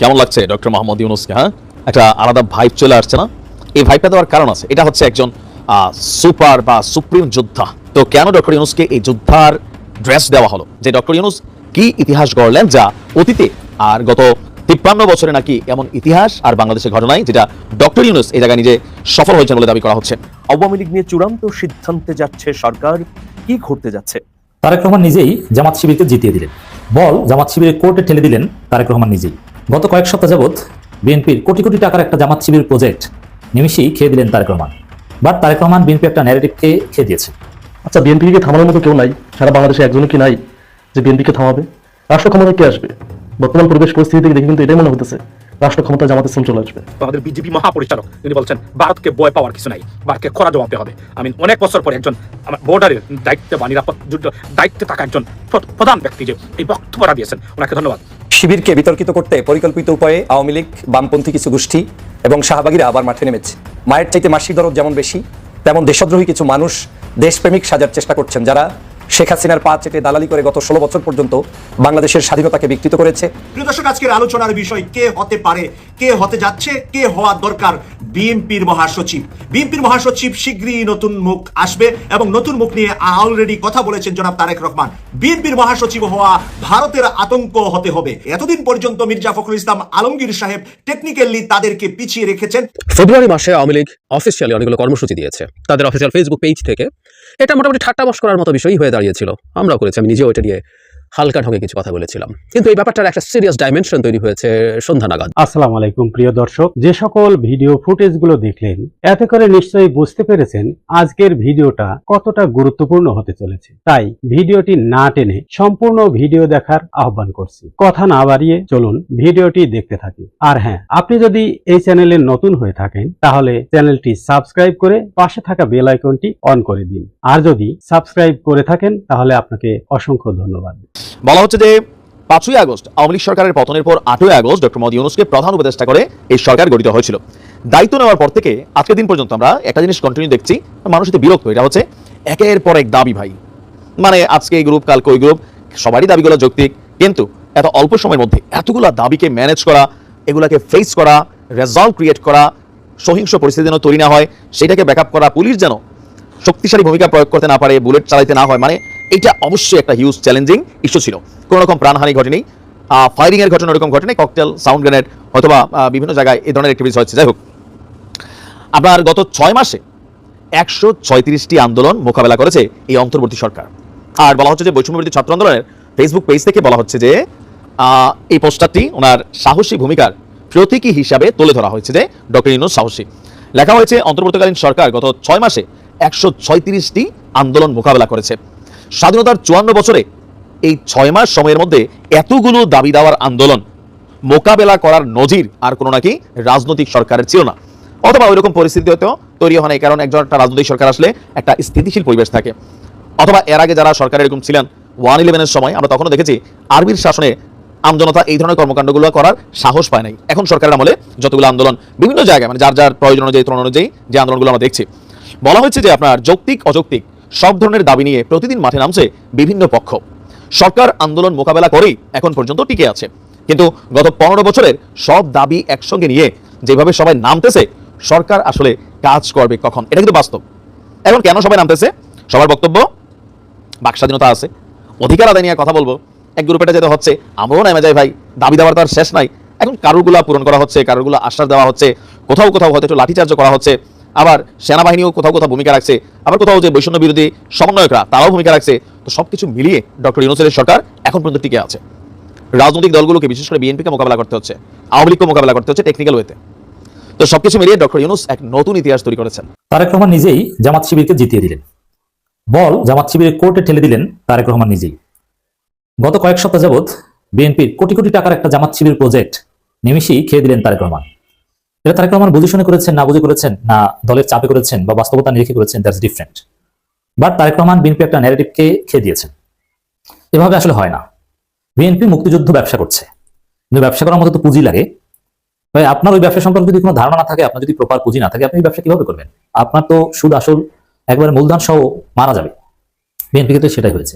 কেমন লাগছে ডক্টর মোহাম্মদ ইউনুসকে হ্যাঁ? একটা আলাদা ভাইব চলে আসছে না? এই ভাইবটা দেওয়ার কারণ আছে। এটা হচ্ছে একজন সুপার বা সুপ্রিম যোদ্ধা। তো কেন ডক্টর ইউনুসকে এই যোদ্ধার ড্রেস দেওয়া হলো? যে ডক্টর ইউনুস কি ইতিহাস গড়লেন যা অতীতে আর গত তিপ্পান্ন বছরে নাকি এমন ইতিহাস আর বাংলাদেশের ঘটনায় যেটা ডক্টর ইউনুস এই জায়গায় নিজে সফল হয়েছেন বলে দাবি করা হচ্ছে। আওয়ামী লীগ নিয়ে চূড়ান্ত সিদ্ধান্তে যাচ্ছে সরকার। কি ঘটতে যাচ্ছে? তারেক রহমান নিজেই জামাত শিবিরকে জিতিয়ে দিলেন। বল জামাত শিবিরের কোর্টে ঠেলে দিলেন তারেক রহমান নিজেই। গত কয়েক সপ্তাহ যাবৎ বিএনপির কোটি কোটি টাকার একটা জামাত শিবির প্রজেক্ট নিমিশেই খেয়ে দিলেন তারেক রহমান। বাট তারেক রহমান বিএনপি একটা ন্যারেটিভকে খেয়ে দিয়েছে। আচ্ছা বিএনপিকে থামানোর মতো কেউ নাই, সারা বাংলাদেশে একজনও কি নাই যে বিএনপিকে থামাবে? রাষ্ট্র ক্ষমতা কে আসবে? বর্তমান পরিবেশ পরিস্থিতি থেকে দেখে কিন্তু এটাই মনে হতেছে রাষ্ট্র ক্ষমতা জামাত ইসলাম চলে আসবে। আমাদের বিজেপি মহাপরিচালক তিনি বলছেন ভারতকে বয় পাওয়ার কিছু নাই ভারতকে খরা জমাতে হবে। আমি অনেক বছর পরে একজন আমার বর্ডারের দায়িত্বে বা নিরাপদ যুদ্ধ দায়িত্বে থাকা একজন প্রধান ব্যক্তি যে এই বক্তব্যটা দিয়েছেন ওনাকে ধন্যবাদ। শিবিরকে বিতর্কিত করতে পরিকল্পিত উপায়ে আওয়ামী লীগ বামপন্থী কিছু গোষ্ঠী এবং শাহবাগীরা আবার মাঠে নেমেছে। মায়ের চাইতে মাসিক দরদ যেমন বেশি তেমন দেশদ্রোহী কিছু মানুষ দেশপ্রেমিক সাজার চেষ্টা করছেন যারা শেখ হাসিনার পা চেটে দালালি করে গত ষোলো বছর পর্যন্ত বাংলাদেশের স্বাধীনতাকে বিকৃত করেছে। প্রিয় দর্শক আজকের আলোচনার বিষয় কে হতে পারে কে হতে যাচ্ছে কে হওয়া দরকার বিএনপির মহাসচিব। বিএনপির মহাসচিব শীঘ্রই নতুন মুখ আসবে এবং নতুন মুখ নিয়ে অলরেডি কথা বলেছেন জনাব তারেক রহমান। বিএনপির মহাসচিব হওয়া ভারতের আতঙ্ক হতে হবে। এতদিন পর্যন্ত মির্জা ফখরুল ইসলাম আলমগীর সাহেব টেকনিক্যালি তাদেরকে পিছিয়ে রেখেছেন। ফেব্রুয়ারি মাসে আওয়ামী লীগ অফিসিয়ালি অনেকগুলো কর্মসূচি দিয়েছে। তাদের অফিসিয়াল ফেসবুক পেজ থেকে এটা মোটামুটি ঠাট্টা বস করার মতো বিষয়ই হয়ে দাঁড়িয়েছিল। আমরাও করেছি আমি নিজেও এটা নিয়ে হালকা ঢঙে কিছু কথা বলেছিলাম। কিন্তু এই ব্যাপারটার একটা সিরিয়াস ডাইমেনশন তৈরি হয়েছে সন্ধ্যা নাগাদ আসসালামু আলাইকুম, প্রিয় দর্শক। যে সকল ভিডিও ফুটেজগুলো দেখলেন, এতে করে নিশ্চয়ই বুঝতে পেরেছেন আজকের ভিডিওটা কতটা গুরুত্বপূর্ণ হতে চলেছে। তাই ভিডিওটি না টেনে সম্পূর্ণ ভিডিও দেখার আহ্বান করছি। কথা না বাড়িয়ে চলুন ভিডিওটি দেখতে থাকি। আর হ্যাঁ আপনি যদি এই চ্যানেলে নতুন হয়ে থাকেন, তাহলে চ্যানেলটি সাবস্ক্রাইব করে পাশে থাকা বেল আইকনটি অন করে দিন। আর যদি সাবস্ক্রাইব করে থাকেন, তাহলে আপনাকে অসংখ্য ধন্যবাদ। বলা হচ্ছে যে পাঁচই আগস্ট আওয়ামী লীগ সরকারের পতনের পর আটই আগস্ট ডক্টর মোদী ইউনুসকে প্রধান উপদেষ্টা করে এই সরকার গঠিত হয়েছিল। দায়িত্ব নেওয়ার পর থেকে আজকের দিন পর্যন্ত আমরা একটা জিনিস কন্টিনিউ দেখছি, মানুষ এতে বিরক্ত, এটা হচ্ছে একের পর এক দাবি ভাই। মানে আজকে এই গ্রুপ কালকে ওই গ্রুপ সবারই দাবিগুলো যৌক্তিক, কিন্তু এত অল্প সময়ের মধ্যে এতগুলা দাবিকে ম্যানেজ করা, এগুলাকে ফেস করা রেজাল্ট ক্রিয়েট করা, সহিংস পরিস্থিতি যেন তৈরি না হয়, সেটাকে ব্যাকআপ করা, পুলিশ যেন শক্তিশালী ভূমিকা প্রয়োগ করতে না পারে বুলেট চালাইতে না হয় মানে এটা অবশ্যই একটা হিউজ চ্যালেঞ্জিং ইস্যু ছিল। কোনো রকম প্রাণহানি ঘটেনি। ফায়ারিং এর ঘটনা ওরকম ঘটেনি। ককটেল সাউন্ড গ্রেনেড অথবা বিভিন্ন জায়গায় এই ধরনের অ্যাক্টিভিটিস হচ্ছে যাই হোক। আপনার গত ছয় মাসে একশো ছয়ত্রিশটি আন্দোলন মোকাবেলা করেছে এই অন্তর্বর্তী সরকার। আর বলা হচ্ছে যে বৈষম্যবিরোধী ছাত্র আন্দোলনের ফেসবুক পেজ থেকে বলা হচ্ছে যে এই পোস্টারটি ওনার সাহসী ভূমিকার প্রতীকী হিসাবে তুলে ধরা হয়েছে যে ডক্টর ইউনুস সাহসী। লেখা হয়েছে, অন্তর্বর্তীকালীন সরকার গত ছয় মাসে একশো ছয়ত্রিশটি আন্দোলন মোকাবেলা করেছে। স্বাধীনতার চুয়ান্ন বছরে এই ছয় মাস সময়ের মধ্যে এতগুলো দাবি দেওয়ার আন্দোলন, মোকাবেলা করার নজির আর কোনো নাকি রাজনৈতিক সরকারের ছিল না। অথবা ওইরকম পরিস্থিতি হয়তো তৈরি হয় নাই কারণ একজন একটা রাজনৈতিক সরকার আসলে একটা স্থিতিশীল পরিবেশ থাকে। অথবা এর আগে যারা সরকার এরকম ছিলেন, ওয়ান ইলেভেনের সময় আমরা তখনও দেখেছি আরবির শাসনে আমজনতা এই ধরনের কর্মকাণ্ডগুলো করার সাহস পায় নাই। এখন সরকারের আমলে যতগুলো আন্দোলন, বিভিন্ন জায়গায় মানে যার যার প্রয়োজন অনুযায়ী অনুযায়ী যে আন্দোলনগুলো আমরা দেখছি। বলা হচ্ছে যে আপনার যৌক্তিক, অযৌক্তিক সব ধরনের দাবি নিয়ে প্রতিদিন মাঠে নামছে বিভিন্ন পক্ষ। সরকার আন্দোলন মোকাবেলা করেই এখন পর্যন্ত টিকে আছে। কিন্তু গত পনেরো বছরের সব দাবি একসঙ্গে নিয়ে যেভাবে সবাই নামতেছে, সরকার আসলে কাজ করবে কখন? এটা কিন্তু বাস্তব। এখন কেন সবাই নামতেছে? সবার বক্তব্য? বাক স্বাধীনতা আছে। অধিকার আদায় নিয়ে কথা বলব। এক গ্রুপেটা যেতে হচ্ছে। আমরাও নেমে যাই ভাই। দাবি দেওয়ার তার শেষ নাই। এখন কারোরগুলা পূরণ করা হচ্ছে, কারোরগুলো আশ্বাস দেওয়া হচ্ছে। কোথাও কোথাও হয়তো একটু লাঠিচার্জ করা হচ্ছে। আবার সেনাবাহিনীও কোথাও কোথাও ভূমিকা রাখছে, আবার কোথাও যে বৈষম্য বিরোধী সমন্বয়করা, তারাও ভূমিকা রাখছে। তো সবকিছু মিলিয়ে ডক্টর ইউনুসের সরকার এখন পর্যন্ত টিকে আছে। রাজনৈতিক দলগুলোকে বিশেষ করে বিএনপিকে মোকাবেলা করতে হচ্ছে, আওয়ামী লীগকে মোকাবেলা করতে হচ্ছে টেকনিক্যাল ওয়েতে তো। সবকিছু মিলিয়ে ডক্টর ইউনুস এক নতুন ইতিহাস তৈরি করেছেন। তারেক রহমান নিজেই জামাত শিবিরকে জিতিয়ে দিলেন। বল জামাত শিবিরের কোর্টে ঠেলে দিলেন তারেক রহমান নিজেই। গত কয়েক সপ্তাহ যাবৎ বিএনপির কোটি কোটি টাকার একটা জামাত শিবির প্রজেক্ট নিমিশেই খেয়ে দিলেন তারেক রহমান। এটা তারেক রহমান বুঝে শুনে করেছেন, না বুঝে করেছেন, না দলের চাপে করেছেন বা বাস্তবতা নিরিখে করেছেন that's different but Tarique Rahman BNP একটা ন্যারেটিভকে খেয়ে দিয়েছেন। এভাবে আসলে হয় না। বিএনপি মুক্তিযুদ্ধ ব্যবসা করছে। কিন্তু ব্যবসা করার মতো তো পুঁজি লাগে। ভাই, আপনার ওই ব্যবসা সম্পর্কে যদি কোনো ধারণা না থাকে, আপনার যদি প্রপার পুঁজি না থাকে, আপনি ব্যবসা কীভাবে করবেন? আপনার তো সুদ, আসল, একবারে মূলধন সহ মারা যাবে। বিএনপি ক্ষেত্রে সেটাই হয়েছে।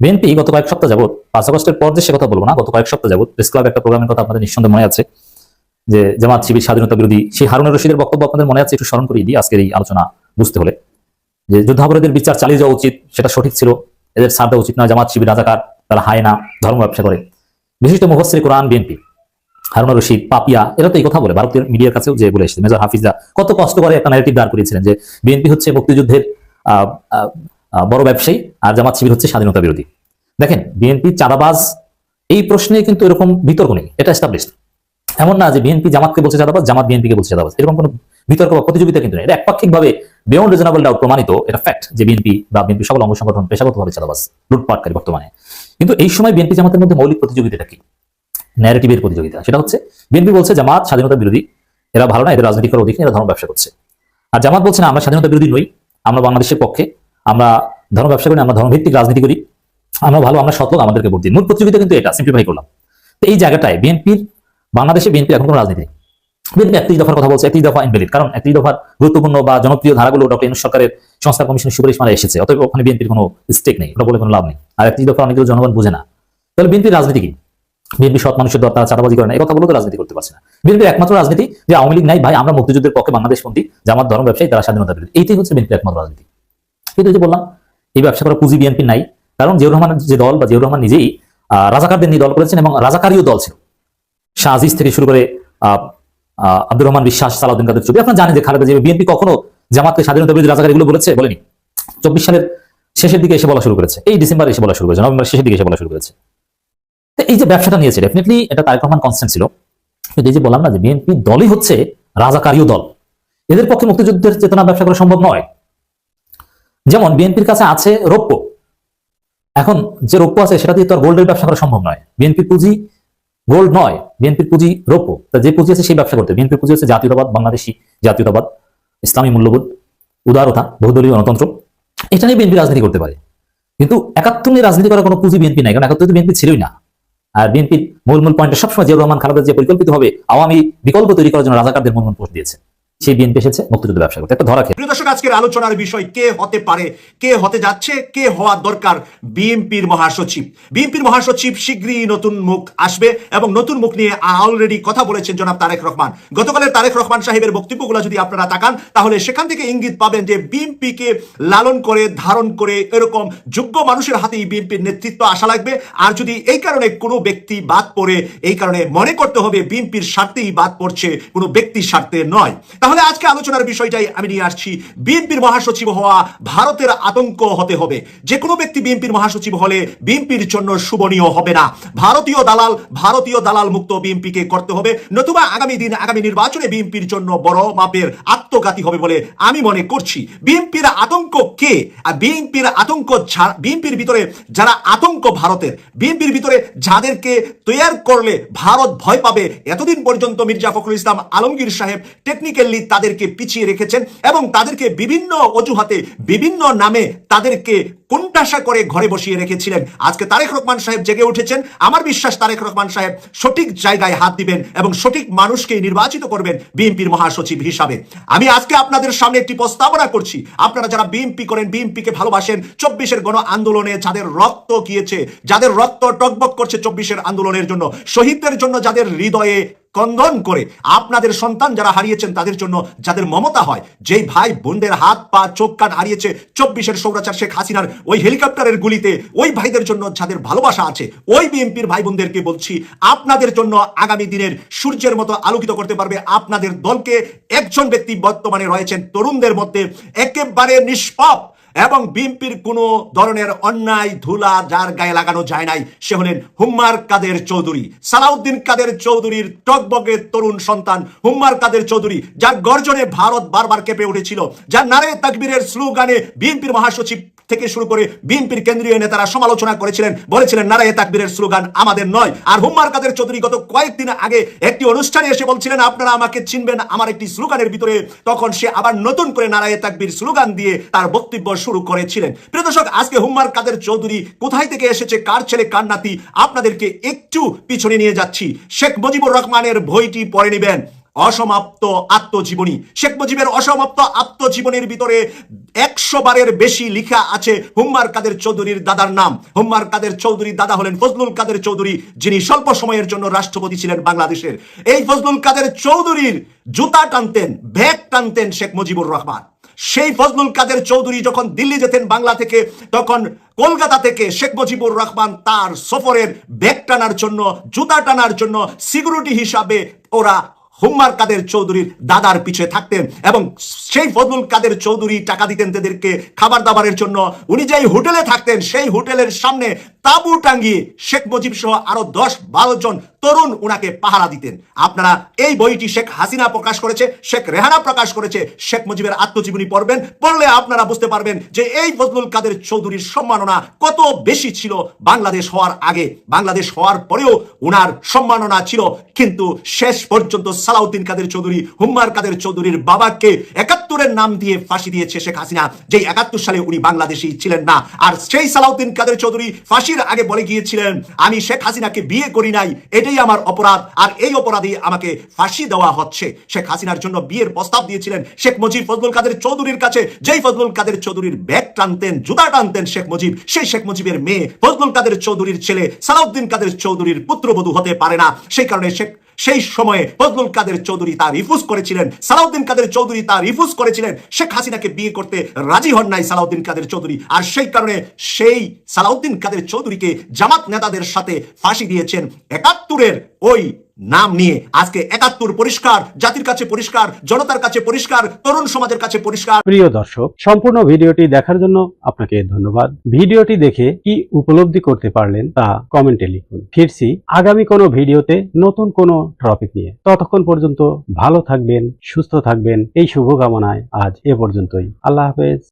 বিএনপি গত কয়েক সপ্তাহ যাবত পাঁচ আগস্টের পর যে সে কথা বলব না, গত কয়েক সপ্তাহ যাবত প্রেস ক্লাব একটা প্রোগ্রামের কথা আপনাদের নিঃসন্দেহে মনে আছে। যে জামাত শিবির স্বাধীনতা বিরোধী সেই হারুনের রশিদের বক্তব্য আপনাদের মনে আছে? একটু স্মরণ করিয়ে দিই আজকের এই আলোচনা বুঝতে হলে। যে যুদ্ধাপরাধীদের বিচার চালিয়ে যাওয়া উচিত, সেটা সঠিক ছিল। এদের ছাড় উচিত নয় জামাত শিবির রাজাকার, তারা হায় না ধর্ম ব্যবসা করে। বিশিষ্ট মুহসির কোরআন, বিএনপি, হারুন রশিদ, পাপিয়া, এরা তো এই কথা বলে। ভারতীয় মিডিয়ার কাছেও যে বলে এসেছে, মেজর হাফিজরা কত কষ্ট করে একটা ন্যারেটিভ দাঁড় করিয়েছিলেন যে বিএনপি হচ্ছে মুক্তিযুদ্ধের বড় ব্যবসায়ী আর জামাত শিবির হচ্ছে স্বাধীনতা বিরোধী। দেখেন, বিএনপি চাঁদাবাজ, এই প্রশ্নে কিন্তু এরকম বিতর্ক নেই। এটা এস্টাবলিশড এমন না যে বিএনপি জামাতকে বলছে চাঁদাবাজ জামাত বিএনপিকে বলছে চাঁদাবাজ এরকম কোনো বিতর্ক বা প্রতিযোগিতা কিন্তু নেই। এটা একপাক্ষিকভাবে বিয়ন্ড রিজনেবল ডাউট প্রমাণিত। এটা ফ্যাক্ট যে বিএনপি বা বিএনপি সকল অঙ্গ সংগঠন পেশাগতভাবে চাঁদাবাজ লুটপাটকারী বর্তমানে। কিন্তু এই সময় বিএনপি জামাতের মধ্যে মৌলিক প্রতিযোগিতাটা কি? ন্যারেটিভের প্রতিযোগিতা। সেটা হচ্ছে, বিএনপি বলছে জামাত স্বাধীনতা বিরোধী, এরা ভালো না, এদের রাজনীতি করার অধিক এরা ধর্ম ব্যবসা করছে। আর জামাত বলছে না, আমরা স্বাধীনতা বিরোধী নই, আমরা বাংলাদেশের পক্ষে, আমরা ধর্ম ব্যবসা করি আমরা ধর্মভিত্তিক রাজনীতি করি, আমরা ভালো, আমরা সৎ আমাদেরকে ভোট দিন। মূল প্রতিযোগিতা কিন্তু এটা সিম্পলিফাই করলাম। তো এই জায়গাটায় বিএনপির বাংলাদেশে বিএনপি এখন কোনো রাজনীতি বিএনপি একত্রিশ দফার কথা বলছে একত্রিশ দফা ইনভ্যালিড কারণ একত্রিশ দফার গুরুত্বপূর্ণ বা জনপ্রিয় ধারাগুলো ডক্টর ইউনুস সরকারের সংস্কার কমিশনের সুপারিশ মানে এসেছে, অতএব ওখানে বিএনপির কোনো স্টেক নেই ওটা বলে কোনো লাভ নেই। আর একত্রিশ দফা অনেকগুলো জনগণ বুঝে না। তাহলে বিএনপির রাজনীতি কি? বিএনপি সৎ মানুষের দর তারা চাঁদাবাজি করে না, এই কথাগুলো তো রাজনীতি করতে পারছে না। বিএনপির একমাত্র রাজনীতি যে আওয়ামী লীগ নাই, ভাই, আমরা মুক্তিযুদ্ধের পক্ষে বাংলাদেশ বাংলাদেশপন্থী, জামাত, ধর্ম, ব্যবসায়ী, তারা স্বাধীনতা বিরোধী এইটাই হচ্ছে বিএনপির একমাত্র রাজনীতি। কিন্তু যে বললাম, এই ব্যবসা করা পুঁজি বিএনপি নাই, কারণ জিয়াউর রহমানের যে দল বা জিয়াউর রহমান নিজেই রাজাকারদের নিয়ে দল করেছেন এবং রাজাকারীয় দল ছিল। শাহ আজিজ থেকে শুরু করে আব্দুর রহমান বিশ্বাস, সালাউদ্দিন কাদের চৌধুরী আপনারা জানেন যে খালেদা জিয়া বিএনপি কখনো জামাতকে স্বাধীনতা বিরোধী রাজাকার এগুলো বলেছে? বলেনি। চব্বিশ সালের শেষের দিকে এসে বলা শুরু করেছে। এই ডিসেম্বর এসে বলা শুরু করেছে নভেম্বর শেষের দিকে এসে বলা শুরু করেছে। এই যে ব্যবসাটা নিয়েছে ডেফিনেটলি এটা তারেক রহমান কনস্ট্যান্ট ছিল। কিন্তু এই যে বললাম না যে বিএনপি দলই হচ্ছে রাজাকারীয় দল। এদের পক্ষে মুক্তিযুদ্ধের চেতনা ব্যবসা করা সম্ভব নয়। যেমন বিএনপির কাছে আছে রৌপ্য। এখন যে রৌপ্য আছে, সেটা দিয়ে তো আর গোল্ডের ব্যবসা করা সম্ভব নয়। বিএনপির পুঁজি গোল্ড নয়, বিএনপির পুঁজি রৌপ্য। তা যে পুঁজি আছে সেই ব্যবসা করতে বিএনপির পুঁজি হচ্ছে জাতীয়তাবাদ, বাংলাদেশি জাতীয়তাবাদ, ইসলামী মূল্যবোধ, উদারতা, বহুদলীয় গণতন্ত্র। এটা নিয়ে বিএনপি রাজনীতি করতে পারে। কিন্তু একাত্তর নিয়ে রাজনীতি করার কোনো পুঁজি বিএনপি নাই, কারণ একাত্তর তো বিএনপি ছিলই না। আর বিএনপির মূল মূল পয়েন্টে সবসময় জিয়াউর রহমান খালেদা যে পরিকল্পিতভাবে আওয়ামী বিকল্প তৈরি করার জন্য রাজাকারদের মূল মূল পোস্ট দিয়েছে। সেই বিএনপি এসেছে, মুক্তিযুদ্ধ ব্যবসা করতে। একটা ধরা খেয়ে। দর্শক, আজকের আলোচনার বিষয়, কে হতে পারে, কে হতে যাচ্ছে, কে হওয়ার দরকার বিএনপির মহাসচিব। বিএনপির মহাসচিব শীঘ্রই নতুন মুখ আসবে এবং নতুন মুখ নিয়ে অলরেডি কথা বলেছেন জনাব তারেক রহমান। গতকালের তারেক রহমান সাহেবের বক্তব্যগুলো যদি আপনারা তাকান, তাহলে সেখান থেকে ইঙ্গিত পাবেন যে বিএনপিকে লালন করে, ধারণ করে এরকম যোগ্য মানুষের হাতেই বিএনপির নেতৃত্ব আসা লাগবে। আর যদি এই কারণে কোনো ব্যক্তি বাদ পড়ে, এই কারণে মনে করতে হবে বিএনপির স্বার্থেই বাদ পড়ছে, কোনো ব্যক্তির স্বার্থে নয়। তাহলে আজকে আলোচনার বিষয়টাই আমি নিয়ে আসছি। বিএনপির মহাসচিব হওয়া ভারতের আতঙ্ক হতে হবে। যে কোনো ব্যক্তি বিএনপির মহাসচিব হলে বিএনপির জন্য শুভনীয় হবে না। ভারতীয় দালাল ভারতীয় দালাল মুক্ত বিএনপিকে করতে হবে। নতুবা আগামী দিন আগামী নির্বাচনে বিএনপির জন্য বড় মাপের আত্মঘাতী হবে বলে আমি মনে করছি। বিএনপির আতঙ্ক কে? আর বিএনপির আতঙ্ক বিএনপির ভিতরে যারা আতঙ্ক ভারতের, বিএনপির ভিতরে যাদেরকে তৈয়ার করলে ভারত ভয় পাবে, এতদিন পর্যন্ত মির্জা ফখরুল ইসলাম আলমগীর সাহেব টেকনিক্যালি তাদেরকে পিছিয়ে রেখেছেন এবং তাদেরকে বিভিন্ন অজুহাতে বিভিন্ন নামে তাদেরকে কোনটাশা করে ঘরে বসিয়ে রেখেছিলেন? আজকে তারেক রহমান সাহেব জেগে উঠেছেন। আমার বিশ্বাস তারেক রহমান সাহেব সঠিক জায়গায় হাত দিবেন এবং সঠিক মানুষকে নির্বাচিত করবেন বিএনপির মহাসচিব হিসাবে। আমি আজকে আপনাদের সামনে একটি প্রস্তাবনা করছি। আপনারা যারা বিএনপি করেন, বিএনপিকে ভালোবাসেন, চব্বিশের গণ আন্দোলনে যাদের রক্ত গিয়েছে, যাদের রক্ত টকবক করছে চব্বিশের আন্দোলনের জন্য, শহীদদের জন্য যাদের হৃদয়ে কন্দন করে, আপনাদের সন্তান যারা হারিয়েছেন তাদের জন্য যাদের মমতা হয়, যেই ভাই বোনদের হাত পা চোখ কান হারিয়েছে চব্বিশের সৌরাচার শেখ হাসিনার ওই হেলিকপ্টারের গুলিতে ওই ভাইদের জন্য যাদের ভালোবাসা আছে, ওই বিএনপির ভাই বোনদেরকে বলছি, আপনাদের জন্য আগামী দিনের সূর্যের মতো আলোকিত করতে পারবে আপনাদের দলকে। একজন ব্যক্তি বর্তমানে রয়েছেন তরুণদের মধ্যে একেবারে নিষ্পাপ এবং বিএনপির কোনো ধরনের অন্যায় ধুলা যার গায়ে লাগানো যায় নাই। সে হলেন হুম্মার কাদের চৌধুরী। সালাউদ্দিন কাদের চৌধুরীর টকবগে তরুণ সন্তান হুম্মার কাদের চৌধুরী, যার গর্জনে ভারত বারবার কেঁপে উঠেছিল, যার নারে তাকবীরের স্লোগানে বিএনপির মহাসচিব থেকে শুরু করে বিএনপির কেন্দ্রীয় নেতারা সমালোচনা করেছিলেন, বলেছিলেন, নারায়ে তাকবীরের স্লোগান আমাদের নয়। আর হুম্মার কাদের চৌধুরী গত কয়েকদিন আগে একটি অনুষ্ঠানে এসে বলছিলেন, আপনারা আমাকে চিনবেন, আমার একটি স্লোগানের ভিতরে। তখন সে আবার নতুন করে নারায়ে তাকবীর স্লোগান দিয়ে তার বক্তব্য শুরু করেছিলেন। প্রিয় দর্শক, আজকে হুম্মার কাদের চৌধুরী কোথায় থেকে এসেছে, কার ছেলে, কার নাতি, আপনাদেরকে একটু পিছনে নিয়ে যাচ্ছি। শেখ মুজিবুর রহমানের বইটি পড়ে নেবেন। অসমাপ্ত আত্মজীবনী। শেখ মুজিবের অসমাপ্ত আত্মজীবনীর ভিতরে একশো বারের বেশি লিখা আছে হুম্মার কাদের চৌধুরীর দাদার নাম। হুম্মার কাদের চৌধুরীর দাদা হলেন ফজলুল কাদের চৌধুরী, যিনি স্বল্প সময়ের জন্য রাষ্ট্রপতি ছিলেন বাংলাদেশের। এই ফজলুল কাদের চৌধুরীর জুতা টানতেন, ব্যাগ টানতেন শেখ মুজিবুর রহমান। সেই ফজলুল কাদের চৌধুরী যখন দিল্লি যেতেন বাংলা থেকে, তখন কলকাতা থেকে শেখ মুজিবুর রহমান তার সফরের ব্যাগ টানার জন্য, জুতা টানার জন্য সিকিউরিটি হিসাবে ওরা হুম্মার কাদের চৌধুরীর দাদার পিছে থাকতেন এবং সেই ফজলুল কাদের চৌধুরী টাকা দিতেন তাদেরকে খাবার দাবারের জন্য। উনি যেই হোটেলে থাকতেন, সেই হোটেলের সামনে তাঁবু টাঙ্গিয়ে শেখ মুজিব সহ আরও দশ বারো জন তরুণ উনাকে পাহারা দিতেন। আপনারা এই বইটি শেখ হাসিনা প্রকাশ করেছে, শেখ রেহানা প্রকাশ করেছে, শেখ মুজিবের আত্মজীবনী পড়বেন, পড়লে আপনারা বুঝতে পারবেন যে এই ফজলুল কাদের চৌধুরীর সম্মাননা কত বেশি ছিল বাংলাদেশ হওয়ার আগে। বাংলাদেশ হওয়ার পরেও উনার সম্মাননা ছিল, কিন্তু শেষ পর্যন্ত সালাউদ্দিন কাদের চৌধুরী, হুম্মার কাদের চৌধুরীর বাবাকে একাত্তরের নাম দিয়ে ফাঁসি দিয়েছে শেখ হাসিনা যে একাত্তর সালে উনি বাংলাদেশি ছিলেন না। আর সেই সালাউদ্দিন কাদের চৌধুরী ফাঁসির আগে বলে গিয়েছিলেন, আমি শেখ হাসিনাকে বিয়ে করি নাই, এটাই আমার অপরাধ, আর এই অপরাধে আমাকে ফাঁসি দেওয়া হচ্ছে। শেখ হাসিনার জন্য বিয়ের প্রস্তাব দিয়েছিলেন শেখ মুজিব ফজলুল কাদের চৌধুরীর কাছে, যেই ফজলুল কাদের চৌধুরীর ব্যাগ টানতেন, জুতা টানতেন শেখ মুজিব, সেই শেখ মুজিবের মেয়ে ফজলুল কাদের চৌধুরীর ছেলে সালাউদ্দিন কাদের চৌধুরীর পুত্রবধূ হতে পারে না। সেই কারণে শেখ সেই সময়ে ফজলুল কাদের চৌধুরী তা রিফুজ করেছিলেন, সালাউদ্দিন কাদের চৌধুরী তা রিফুজ করেছিলেন, শেখ হাসিনাকে বিয়ে করতে রাজি হন নাই সালাউদ্দিন কাদের চৌধুরী। আর সেই কারণে সেই সালাউদ্দিন কাদের চৌধুরীকে জামাত নেতাদের সাথে ফাঁসি দিয়েছেন একাত্তরের ওই নাম নিয়ে আজকে একাত্তর পরিষ্কার, জাতির কাছে পরিষ্কার, জনতার কাছে পরিষ্কার, তরুণ সমাজের কাছে পরিষ্কার। প্রিয় দর্শক, সম্পূর্ণ ভিডিওটি দেখার জন্য আপনাকে ধন্যবাদ। ভিডিওটি দেখে কি উপলব্ধি করতে পারলেন তা কমেন্টে লিখুন। ফিরছি আগামী কোনো ভিডিওতে নতুন কোনো টপিক নিয়ে। ততক্ষণ পর্যন্ত ভালো থাকবেন, সুস্থ থাকবেন। এই শুভকামনায় আজ এ পর্যন্তই। আল্লাহ হাফেজ।